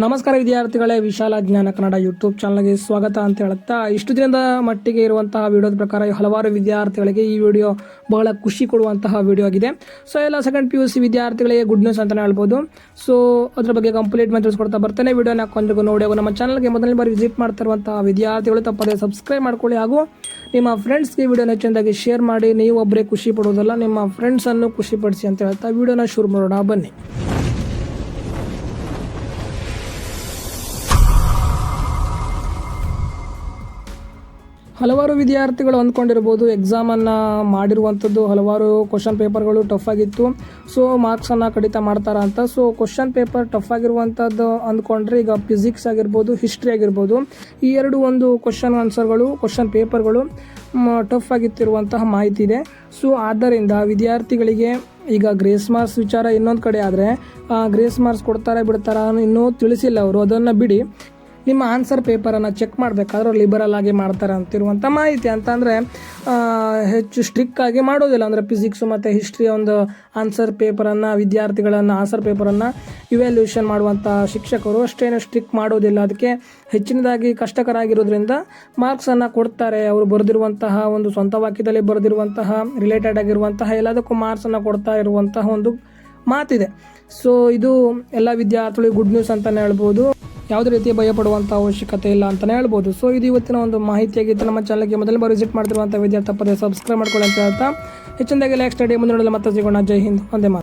ನಮಸ್ಕಾರ ವಿದ್ಯಾರ್ಥಿಗಳೇ, ವಿಶಾಲ ಜ್ಞಾನ ಕನ್ನಡ ಯೂಟ್ಯೂಬ್ ಚಾನಲ್ಗೆ ಸ್ವಾಗತ ಅಂತ ಹೇಳುತ್ತಾ, ಇಷ್ಟು ದಿನದ ಮಟ್ಟಿಗೆ ಇರುವಂತಹ ವಿಡಿಯೋದ ಪ್ರಕಾರ ಹಲವಾರು ವಿದ್ಯಾರ್ಥಿಗಳಿಗೆ ಈ ವಿಡಿಯೋ ಬಹಳ ಖುಷಿ ಕೊಡುವಂತಹ ವಿಡಿಯೋ ಆಗಿದೆ. ಸೊ ಎಲ್ಲ ಸೆಕೆಂಡ್ ಪಿ ಯು ಸಿ ವಿದ್ಯಾರ್ಥಿಗಳಿಗೆ ಗುಡ್ ನ್ಯೂಸ್ ಅಂತಲೇ ಹೇಳ್ಬೋದು. ಸೊ ಅದ್ರ ಬಗ್ಗೆ ಕಂಪ್ಲೀಟ್ ಮಾಡಿ ತಿಳಿಸ್ಕೊಡ್ತಾ ಬರ್ತೇನೆ. ವಿಡಿಯೋನ ಕೊಂದಿಗೂ ನೋಡಿ ನಮ್ಮ ಚಾನಲ್ಗೆ ಮೊದಲನೇ ಬಾರಿ ವಿಸಿಟ್ ಮಾಡ್ತಿರುವಂತಹ ವಿದ್ಯಾರ್ಥಿಗಳು ತಪ್ಪದೇ ಸಬ್ಸ್ಕ್ರೈಬ್ ಮಾಡ್ಕೊಳ್ಳಿ, ಹಾಗೂ ನಿಮ್ಮ ಫ್ರೆಂಡ್ಸ್ಗೆ ವಿಡಿಯೋನ ಚೆಂದಾಗಿ ಶೇರ್ ಮಾಡಿ, ನೀವು ಒಬ್ಬರೇ ಖುಷಿ ಪಡೋದಲ್ಲ ನಿಮ್ಮ ಫ್ರೆಂಡ್ಸನ್ನು ಖುಷಿಪಡಿಸಿ ಅಂತ ಹೇಳ್ತಾ ವಿಡಿಯೋನ ಶುರು ಮಾಡೋಣ. ಬನ್ನಿ. ಹಲವಾರು ವಿದ್ಯಾರ್ಥಿಗಳು ಅಂದ್ಕೊಂಡಿರ್ಬೋದು ಎಕ್ಸಾಮನ್ನು ಮಾಡಿರುವಂಥದ್ದು, ಹಲವಾರು ಕ್ವಶನ್ ಪೇಪರ್ಗಳು ಟಫ್ ಆಗಿತ್ತು. ಸೊ ಮಾರ್ಕ್ಸನ್ನು ಕಡಿತ ಮಾಡ್ತಾರ ಅಂತ. ಸೊ ಕ್ವಶನ್ ಪೇಪರ್ ಟಫ್ ಆಗಿರುವಂಥದ್ದು ಅಂದ್ಕೊಂಡ್ರೆ ಈಗ ಫಿಸಿಕ್ಸ್ ಆಗಿರ್ಬೋದು ಹಿಸ್ಟ್ರಿ ಆಗಿರ್ಬೋದು, ಈ ಎರಡು ಒಂದು ಕ್ವಶನ್ ಆನ್ಸರ್ಗಳು ಕ್ವಶನ್ ಪೇಪರ್ಗಳು ಟಫ್ ಆಗಿತ್ತಿರುವಂತಹ ಮಾಹಿತಿ ಇದೆ. ಸೊ ಆದ್ದರಿಂದ ವಿದ್ಯಾರ್ಥಿಗಳಿಗೆ ಈಗ ಗ್ರೇಸ್ ಮಾರ್ಕ್ಸ್ ವಿಚಾರ ಇನ್ನೊಂದು ಕಡೆ ಆದರೆ ಗ್ರೇಸ್ ಮಾರ್ಕ್ಸ್ ಕೊಡ್ತಾರೆ ಬಿಡ್ತಾರ ಇನ್ನೂ ತಿಳಿಸಿಲ್ಲ ಅವರು. ಅದನ್ನು ಬಿಡಿ. ನಿಮ್ಮ ಆನ್ಸರ್ ಪೇಪರನ್ನು ಚೆಕ್ ಮಾಡಬೇಕಾದ್ರೆ ಲಿಬರಲ್ ಆಗಿ ಮಾಡ್ತಾರೆ ಅಂತಿರುವಂಥ ಮಾಹಿತಿ. ಅಂತಂದರೆ ಹೆಚ್ಚು ಸ್ಟ್ರಿಕ್ ಆಗಿ ಮಾಡೋದಿಲ್ಲ. ಅಂದರೆ ಫಿಸಿಕ್ಸು ಮತ್ತು ಹಿಸ್ಟ್ರಿ ಒಂದು ಆನ್ಸರ್ ಪೇಪರನ್ನು, ವಿದ್ಯಾರ್ಥಿಗಳನ್ನು, ಆನ್ಸರ್ ಪೇಪರನ್ನು ಇವ್ಯಾಲ್ಯೂಷನ್ ಮಾಡುವಂಥ ಶಿಕ್ಷಕರು ಅಷ್ಟೇನು ಸ್ಟ್ರಿಕ್ ಮಾಡೋದಿಲ್ಲ. ಅದಕ್ಕೆ ಹೆಚ್ಚಿನದಾಗಿ ಕಷ್ಟಕರ ಆಗಿರೋದ್ರಿಂದ ಮಾರ್ಕ್ಸನ್ನು ಕೊಡ್ತಾರೆ. ಅವರು ಬರೆದಿರುವಂತಹ ಒಂದು ಸ್ವಂತ ವಾಕ್ಯದಲ್ಲಿ ಬರೆದಿರುವಂತಹ ರಿಲೇಟೆಡ್ ಆಗಿರುವಂತಹ ಎಲ್ಲದಕ್ಕೂ ಮಾರ್ಕ್ಸನ್ನು ಕೊಡ್ತಾ ಇರುವಂತಹ ಒಂದು ಮಾತಿದೆ. ಸೊ ಇದು ಎಲ್ಲ ವಿದ್ಯಾರ್ಥಿಗಳಿಗೆ ಗುಡ್ ನ್ಯೂಸ್ ಅಂತಲೇ ಹೇಳ್ಬೋದು. ಯಾವುದೇ ರೀತಿ ಭಯಪಡುವಂಥ ಅವಶ್ಯಕತೆ ಇಲ್ಲ ಅಂತಲೇ ಹೇಳ್ಬೋದು. ಸೊ ಇದು ಇವತ್ತಿನ ಒಂದು ಮಾಹಿತಿಯಾಗಿತ್ತು ನಮ್ಮ ಚಾನಲ್ಗೆ ಮೊದಲ ಬಾರಿ ವಿಸಿಟ್ ಮಾಡ್ತಿರುವಂಥ ವಿದ್ಯಾರ್ಥಿ ತಪ್ಪದೆ ಸಬ್ಸ್ಕ್ರೈಬ್ ಮಾಡ್ಕೊಳ್ಳಿ ಅಂತ ಹೇಳ್ತಾ. ಹೆಚ್ಚಿನದಾಗಿ ಲೈಕ್ ಸ್ಟಡಿ ಮುಂದೆ ನೋಡಲು ಮತ್ತೆ ಸಿಗೋಣ. ಜೈ ಹಿಂದ್. ಒಂದೇ ಮಾತು.